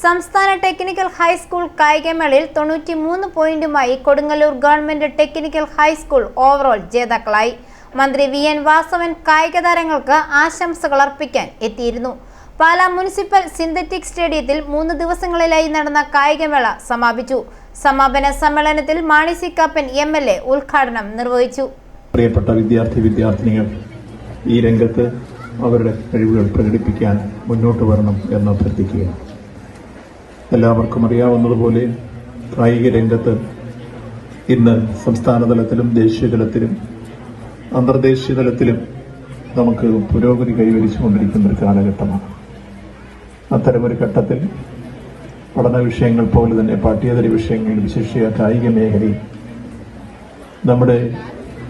സംസ്ഥാന technical high school കായികമേളയിൽ തൊണ്ണൂറ്റി മൂന്ന് പോയിന്റുമായി Kodungallur government technical high school overall ജേതാക്കളായി. മന്ത്രി വി എൻ വാസവൻ കായിക താരങ്ങൾക്ക് ആശംസകൾ അർപ്പിക്കാൻ എത്തിയിരുന്നു. പാലാ മുനിസിപ്പൽ സിന്തറ്റിക് സ്റ്റേഡിയത്തിൽ മൂന്ന് ദിവസങ്ങളിലായി നടന്ന കായികമേള സമാപിച്ചു. സമാപന സമ്മേളനത്തിൽ Mani C Kappan M L A ഉദ്ഘാടനം നിർവഹിച്ചു. പ്രിയപ്പെട്ട വിദ്യാർത്ഥി വിദ്യാർത്ഥിനികൾ ഈ രംഗത്ത് അവരുടെ കഴിവുകൾ പ്രകടിപ്പിക്കാൻ മുന്നോട്ട് വരണം എന്ന് അഭ്യർത്ഥിക്കുകയാണ്. എല്ലാവർക്കും അറിയാവുന്നതുപോലെ കായിക രംഗത്ത് ഇന്ന് സംസ്ഥാന തലത്തിലും ദേശീയ തലത്തിലും അന്തർദേശീയ തലത്തിലും നമുക്ക് പുരോഗതി കൈവരിച്ചുകൊണ്ടിരിക്കുന്ന ഒരു കാലഘട്ടമാണ്. അത്തരമൊരു ഘട്ടത്തിൽ പഠന വിഷയങ്ങൾ പോലെ തന്നെ പാഠ്യേതര വിഷയങ്ങൾ വിശേഷിയ കായിക മേഖലയിൽ നമ്മുടെ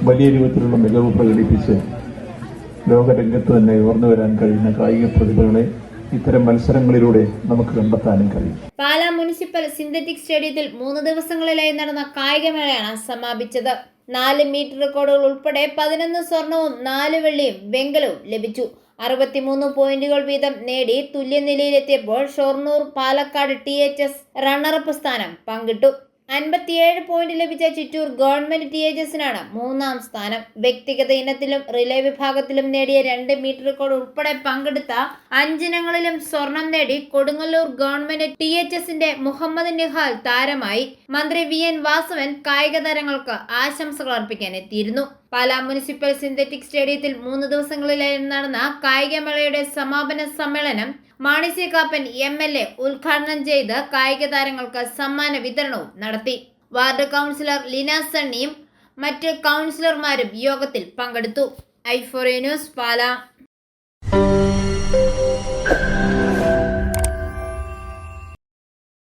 വലിയ രൂപത്തിലുള്ള മികവ് പ്രകടിപ്പിച്ച് ലോകരംഗത്ത് തന്നെ ഉയർന്നു വരാൻ കഴിയുന്ന കായിക പ്രതിഭകളെ ഇത്തരം മത്സരങ്ങളിലൂടെ നമുക്ക് കണ്ടെത്താനും കഴിയും. പാലാ മുനിസിപ്പൽ സിന്തറ്റിക് സ്റ്റേഡിയത്തിൽ മൂന്ന് ദിവസങ്ങളിലായി നടന്ന കായികമേളയാണ് സമാപിച്ചത്. നാല് മീറ്റർ റെക്കോർഡുകൾ ഉൾപ്പെടെ പതിനൊന്ന് സ്വർണവും നാല് വെള്ളിയും വെങ്കലവും ലഭിച്ചു. അറുപത്തിമൂന്ന് പോയിന്റുകൾ വീതം നേടി തുല്യനിലയിലെത്തിയപ്പോൾ Shoranur Palakkad T H S runner up സ്ഥാനം പങ്കിട്ടു. അൻപത്തിയേഴ് പോയിന്റ് ലഭിച്ച ചിറ്റൂർ ഗവൺമെന്റ് ടി എച്ച് മൂന്നാം സ്ഥാനം. വ്യക്തിഗത ഇനത്തിലും റിലേ വിഭാഗത്തിലും നേടിയ രണ്ട് മീറ്റർ റെക്കോർഡ് ഉൾപ്പെടെ പങ്കെടുത്ത അഞ്ചിനങ്ങളിലും സ്വർണം നേടി കൊടുങ്ങല്ലൂർ ഗവൺമെന്റ് ടി എച്ച് എസിന്റെ മുഹമ്മദ് നിഹാൽ താരമായി മന്ത്രി വി എൻ വാസവൻ കായിക താരങ്ങൾക്ക് ആശംസകൾ അർപ്പിക്കാൻ എത്തിയിരുന്നു. പാലാ മുനിസിപ്പൽ സിന്തറ്റിക് സ്റ്റേഡിയത്തിൽ മൂന്ന് ദിവസങ്ങളിലായി നടന്ന കായികമേളയുടെ സമാപന സമ്മേളനം Mani C Kappan M L A ഉദ്ഘാടനം ചെയ്ത് കായിക താരങ്ങൾക്ക് സമ്മാന വിതരണവും നടത്തി. വാർഡ് കൗൺസിലർ ലിന സണ്ണിയും മറ്റ് കൗൺസിലർമാരും യോഗത്തിൽ പങ്കെടുത്തു. ഐഫോറിയ ന്യൂസ് പാലാ.